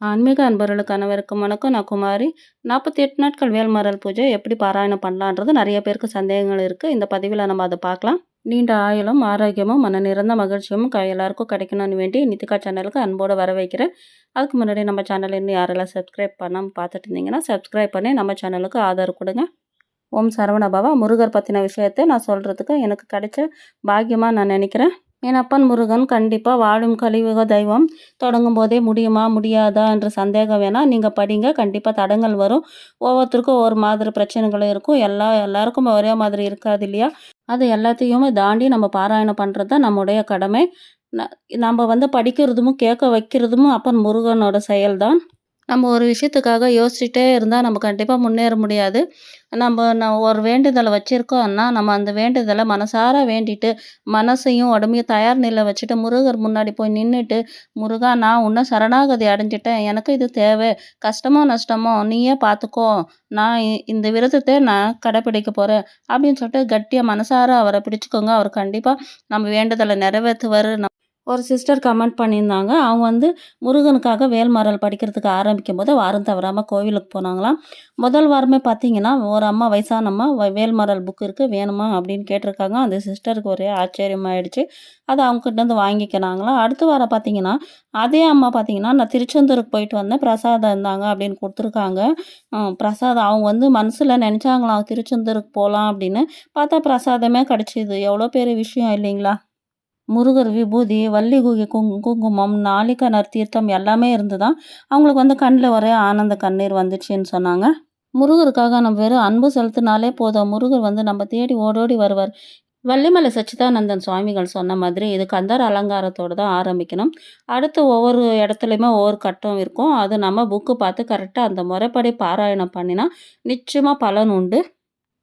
ஆன்மீக அன்பர்களுக்கு அனைவருக்கும் வணக்கம். நான் குமாரி. நாற்பத்தி எட்டு நாட்கள் வேல்மரல் பூஜை எப்படி பாராயணம் பண்ணலான்றது நிறைய பேருக்கு சந்தேகங்கள் இருக்குது இந்த பதிவில் நம்ம அதை பார்க்கலாம். நீண்ட ஆயுளும் ஆரோக்கியமும் மன நிறந்த மகிழ்ச்சியும் க எல்லாருக்கும் கிடைக்கணும்னு வேண்டி நித்திகா சேனலுக்கு அன்போடு வர வைக்கிறேன் அதுக்கு முன்னாடி நம்ம சேனல் இன்னும் யாரெல்லாம் சப்ஸ்கிரைப் பண்ணாமல் பார்த்துட்டு இருந்தீங்கன்னா சப்ஸ்கிரைப் பண்ணி நம்ம சேனலுக்கு ஆதரவு கொடுங்க. ஓம் சரவணபவா முருகர் பற்றின விஷயத்தை நான் சொல்கிறதுக்கு எனக்கு கிடைச்ச பாக்கியமாக நான் நினைக்கிறேன். என் அப்பன் முருகன் கண்டிப்பாக வாழும் கலியுக தெய்வம். தொடங்கும் போதே முடியுமா முடியாதா என்ற சந்தேகம் வேணால் நீங்கள் படிங்க. கண்டிப்பாக தடங்கள் வரும். ஒவ்வொருத்தருக்கும் ஒவ்வொரு மாதிரி பிரச்சனைகளும் இருக்கும். எல்லா எல்லாருக்கும் ஒரே மாதிரி இருக்காது இல்லையா? அது எல்லாத்தையுமே தாண்டி நம்ம பாராயணம் பண்ணுறது தான் நம்முடைய கடமை. நம்ம வந்து படிக்கிறதும் கேட்க வைக்கிறதும் அப்பன் முருகனோட செயல்தான். நம்ம ஒரு விஷயத்துக்காக யோசிச்சுட்டே இருந்தால் நம்ம கண்டிப்பாக முன்னேற முடியாது. நம்ம நான் ஒரு வேண்டுதலை வச்சுருக்கோம்னா நம்ம அந்த வேண்டுதலை மனசார வேண்டிட்டு மனசையும் உடம்பையும் தயார் நிலை வச்சுட்டு முருகர் முன்னாடி போய் நின்றுட்டு முருகா நான் இன்னும் சரணாகதி அடைஞ்சிட்டேன். எனக்கு இது தேவை. கஷ்டமோ நஷ்டமோ நீயே பார்த்துக்கோ நான் இந்த விரதத்தை நான் கடைப்பிடிக்க போகிறேன் அப்படின்னு சொல்லிட்டு கட்டியாக மனசார அவரை பிடிச்சிக்கோங்க. அவர் கண்டிப்பாக நம்ம வேண்டுதலை நிறைவேற்றுவார். ஒரு சிஸ்டர் கமெண்ட் பண்ணியிருந்தாங்க. அவங்க வந்து முருகனுக்காக வேல்மாறல் படிக்கிறதுக்கு ஆரம்பிக்கும் போது வாரம் தவறாமல் கோவிலுக்கு போனாங்களாம். முதல் வாரமே பார்த்தீங்கன்னா ஒரு அம்மா வயசான அம்மா வேல்மாறல் புக் இருக்குது வேணுமா அப்படின்னு கேட்டிருக்காங்க. அந்த சிஸ்டருக்கு ஒரே ஆச்சரியமாயிடுச்சு. அதை அவங்ககிட்ட வாங்கிக்கிறாங்களாம் அடுத்த வாரம் பார்த்தீங்கன்னா அதே அம்மா பார்த்தீங்கன்னா நான் திருச்செந்தூருக்கு போயிட்டு வந்தேன் பிரசாதம் இருந்தாங்க அப்படின்னு கொடுத்துருக்காங்க. பிரசாதம் அவங்க வந்து மனசில் நினச்சாங்களாம் திருச்செந்தூருக்கு போகலாம் அப்படின்னு. பார்த்தா பிரசாதமே கிடச்சிது. எவ்வளோ பெரிய விஷயம் இல்லைங்களா? முருகர் விபூதி வள்ளி குகி குங் குங்குமம் நாளிகனர் தீர்த்தம் எல்லாமே இருந்து தான் அவங்களுக்கு வந்து கண்ணில் ஒரே ஆனந்த கண்ணீர் வந்துச்சுன்னு சொன்னாங்க. முருகருக்காக நம்ம வெறும் அன்பு செலுத்தினாலே போதும். முருகர் வந்து நம்ம தேடி ஓடோடி வருவார். வள்ளிமலை சச்சிதானந்தன் சுவாமிகள் சொன்ன மாதிரி இது கந்தர் அலங்காரத்தோடு தான் ஆரம்பிக்கணும். அடுத்து ஒவ்வொரு இடத்துலையுமே ஒவ்வொரு கட்டம் இருக்கும். அது நம்ம புக்கு பார்த்து கரெக்டாக அந்த முறைப்படி பாராயணம் பண்ணினா நிச்சயமாக பலன் உண்டு.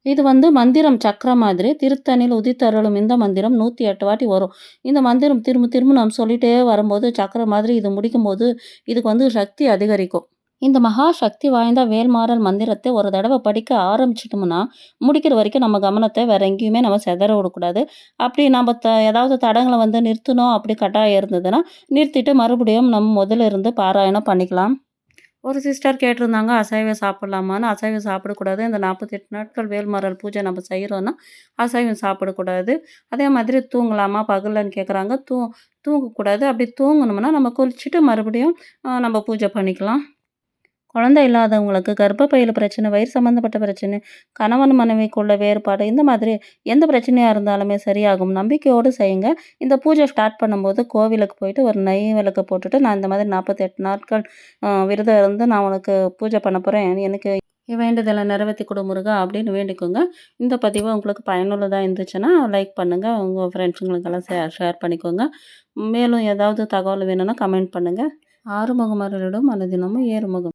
இது வந்து மந்திரம் சக்கரம் மாதிரி திருத்தணில் உதித்தருளும் இந்த மந்திரம் நூற்றி எட்டு வாட்டி வரும். இந்த மந்திரம் திரும்ப திரும்ப நம்ம சொல்லிகிட்டே வரும்போது சக்கரம் மாதிரி இது முடிக்கும்போது இதுக்கு வந்து சக்தி அதிகரிக்கும். இந்த மகா சக்தி வாய்ந்த வேல்மாறல் மந்திரத்தை ஒரு தடவை படிக்க ஆரம்பிச்சிட்டோம்னா முடிக்கிற வரைக்கும் நம்ம கவனத்தை வேற எங்கேயுமே நம்ம செதற விடக்கூடாது. அப்படி நம்ம த ஏதாவது தடங்களை வந்து நிறுத்தணும் அப்படி கட்டாயம் இருந்ததுன்னா நிறுத்திட்டு மறுபடியும் நம்ம முதல்ல இருந்து பாராயணம் பண்ணிக்கலாம். ஒரு சிஸ்டர் கேட்டிருந்தாங்க அசைவம் சாப்பிட்லாமான்னு. அசைவம் சாப்பிடக்கூடாது. இந்த நாற்பத்தெட்டு நாட்கள் வேல்மரல் பூஜை நம்ம செய்கிறோன்னா அசைவம் சாப்பிடக்கூடாது. அதே மாதிரி தூங்கலாமா பகலன்னு கேட்குறாங்க தூ தூங்கக்கூடாது. அப்படி தூங்கணும்னா நம்ம குளிச்சுட்டு மறுபடியும் நம்ம பூஜை பண்ணிக்கலாம். குழந்தை இல்லாதவங்களுக்கு கர்ப்பப்பையில் பிரச்சனை வயிறு சம்மந்தப்பட்ட பிரச்சனை கணவன் மனைவிக்குள்ள வேறுபாடு இந்த மாதிரி எந்த பிரச்சனையாக இருந்தாலுமே சரியாகும். நம்பிக்கையோடு செய்யுங்க. இந்த பூஜை ஸ்டார்ட் பண்ணும்போது கோவிலுக்கு போயிட்டு ஒரு நெய் விளக்கு போட்டுட்டு நான் இந்த மாதிரி நாற்பத்தெட்டு நாட்கள் விரதம் இருந்து நான் உனக்கு பூஜை பண்ண போகிறேன் எனக்கு வேண்டுதலை நிறைவேற்றி கொடு முருகா அப்படின்னு வேண்டிக்கோங்க. இந்த பதிவு உங்களுக்கு பயனுள்ளதாக இருந்துச்சுன்னா லைக் பண்ணுங்கள் உங்கள் ஃப்ரெண்ட்ஸுங்களுக்கெல்லாம் ஷேர் ஷேர் பண்ணிக்கோங்க. மேலும் ஏதாவது தகவல் வேணும்னா கமெண்ட் பண்ணுங்கள் ஆறுமுகமர்களிடம் மனதினமும் ஏறுமுகம்.